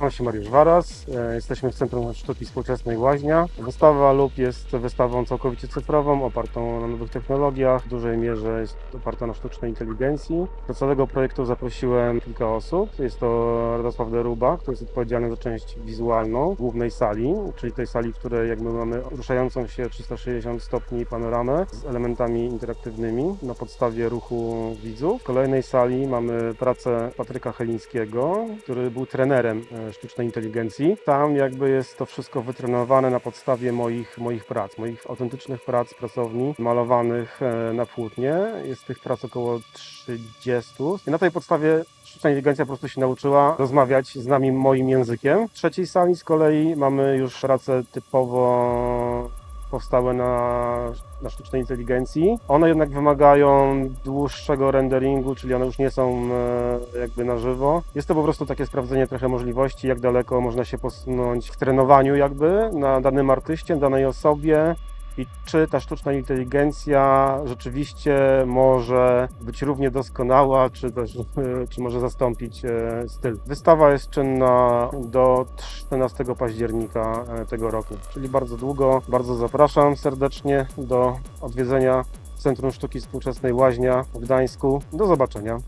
Nazywam się Mariusz Waras, e, jesteśmy w Centrum Sztuki Współczesnej Łaźnia. Wystawa LUB jest wystawą całkowicie cyfrową, opartą na nowych technologiach, w dużej mierze jest oparta na sztucznej inteligencji. Do całego projektu zaprosiłem kilka osób. Jest to Radosław Deruba, który jest odpowiedzialny za część wizualną głównej sali, czyli tej sali, w której jakby mamy ruszającą się 360 stopni panoramę z elementami interaktywnymi na podstawie ruchu widzów. W kolejnej sali mamy pracę Patryka Helińskiego, który był trenerem e, sztucznej inteligencji. Tam jakby jest to wszystko wytrenowane na podstawie moich, moich prac, moich autentycznych prac pracowni, malowanych e, na płótnie. Jest tych prac około 30. I na tej podstawie sztuczna inteligencja po prostu się nauczyła rozmawiać z nami moim językiem. W trzeciej sali z kolei mamy już prace typowo powstałe na, na sztucznej inteligencji. One jednak wymagają dłuższego renderingu, czyli one już nie są e, jakby na żywo. Jest to po prostu takie sprawdzenie trochę możliwości, jak daleko można się posunąć w trenowaniu jakby na danym artyście, danej osobie i czy ta sztuczna inteligencja rzeczywiście może być równie doskonała, czy też czy może zastąpić e, styl. Wystawa jest czynna do 13 października e, tego roku, czyli bardzo długo. Bardzo zapraszam serdecznie do odwiedzenia Centrum Sztuki Współczesnej Łaźnia w Gdańsku. Do zobaczenia.